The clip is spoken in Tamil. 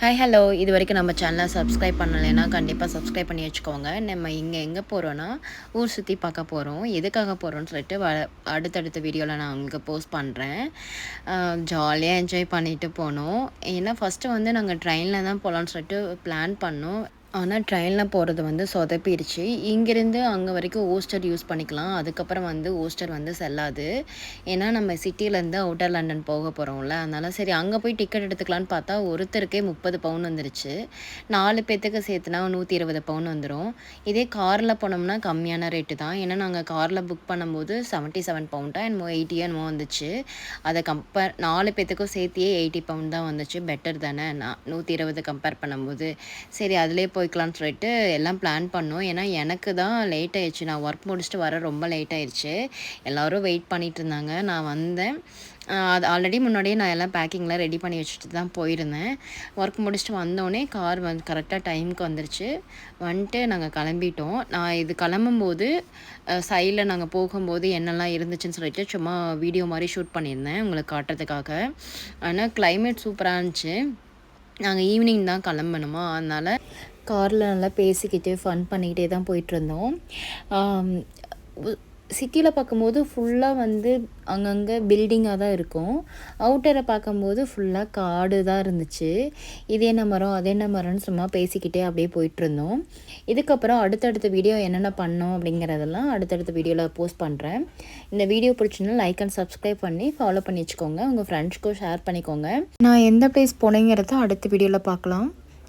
ஹாய் ஹலோ இது வரைக்கும் நம்ம சேனலை சப்ஸ்கிரைப் பண்ணலைன்னா கண்டிப்பாக சப்ஸ்கிரைப் பண்ணி வச்சுக்கோங்க. நம்ம இங்கே எங்கே போகிறோன்னா ஊர் சுற்றி பார்க்க போகிறோம் எதுக்காக போகிறோன்னு சொல்லிட்டு வ அடுத்தடுத்த வீடியோவில் நான் உங்களுக்கு போஸ்ட் பண்ணுறேன் ஜாலியாக என்ஜாய் பண்ணிட்டு போனோம் ஏன்னா ஃபஸ்ட்டு வந்து நாங்கள் ட்ரெயினில் தான் போகலான்னு சொல்லிட்டு பிளான் பண்ணோம். ஆனால் ட்ரெயினில் போகிறது வந்து சொதப்பிடுச்சு. இங்கேருந்து அங்கே வரைக்கும் ஓஸ்டர் யூஸ் பண்ணிக்கலாம். அதுக்கப்புறம் வந்து ஓஸ்டர் வந்து செல்லாது. ஏன்னா நம்ம சிட்டிலேருந்து அவுட்டர் லண்டன் போக போகிறோம்ல அதனால் சரி அங்கே போய் டிக்கெட் எடுத்துக்கலான்னு பார்த்தா ஒருத்தருக்கே முப்பது பவுன் வந்துருச்சு. நாலு பேர்த்துக்கு சேர்த்துனா நூற்றி இருபது பவுன் வந்துடும் இதே காரில் போனோம்னா கம்மியான ரேட்டு தான். ஏன்னா நாங்கள் காரில் புக் பண்ணும்போது செவன்ட்டி செவன் பவுண்டாக என்னமோ எயிட்டியோ என்னமோ வந்துச்சு. அதை கம்பேர் நாலு பேர்த்துக்கும் சேர்த்தியே எயிட்டி பவுண்ட் தான் வந்துச்சு. பெட்டர் தானே? நான் நூற்றி இருபது கம்பேர் பண்ணும்போது. சரி அதிலே போய்க்கலான்னு சொல்லிட்டு எல்லாம் பிளான் பண்ணோம். ஏன்னா எனக்கு தான் லேட் ஆயிடுச்சு. நான் ஒர்க் முடிச்சுட்டு வர ரொம்ப லேட் ஆயிடுச்சு. எல்லோரும் வெயிட் பண்ணிகிட்டு இருந்தாங்க. நான் வந்தேன். அது ஆல்ரெடி முன்னாடியே நான் எல்லாம் பேக்கிங்லாம் ரெடி பண்ணி வச்சுட்டு தான் போயிருந்தேன். ஒர்க் முடிச்சுட்டு வந்தோடனே கார் வந்து கரெக்டாக டைமுக்கு வந்துருச்சு. வந்துட்டு நாங்கள் கிளம்பிட்டோம். நான் இது கிளம்பும்போது சைடில் நாங்கள் போகும்போது என்னெல்லாம் இருந்துச்சுன்னு சொல்லிட்டு சும்மா வீடியோ மாதிரி ஷூட் பண்ணியிருந்தேன் உங்களுக்கு காட்டுறதுக்காக. ஆனால் கிளைமேட் சூப்பராக இருந்துச்சு. நாங்கள் ஈவினிங் தான் கிளம்பணுமா? அதனால் காரில் நல்லா பேசிக்கிட்டு ஃபன் பண்ணிக்கிட்டே தான் போயிட்டுருந்தோம். சிட்டியில் பார்க்கும்போது ஃபுல்லாக வந்து அங்கங்கே பில்டிங்காக தான் இருக்கும். அவுட்டரை பார்க்கும்போது ஃபுல்லாக காடு தான் இருந்துச்சு. இது என்ன மரம் அது என்ன மரம்னு சும்மா பேசிக்கிட்டே அப்படியே போயிட்டுருந்தோம். இதுக்கப்புறம் அடுத்தடுத்த வீடியோ என்னென்ன பண்ணோம் அப்படிங்கிறதெல்லாம் அடுத்தடுத்த வீடியோவில் போஸ்ட் பண்ணுறேன் இந்த வீடியோ பிடிச்சுன்னா லைக் அண்ட் சப்ஸ்கிரைப் பண்ணி ஃபாலோ பண்ணி வச்சுக்கோங்க. உங்கள் ஃப்ரெண்ட்ஸ்க்கும் ஷேர் பண்ணிக்கோங்க. நான் எந்த பிளேஸ் போனேங்கிறத அடுத்த வீடியோவில் பார்க்கலாம்.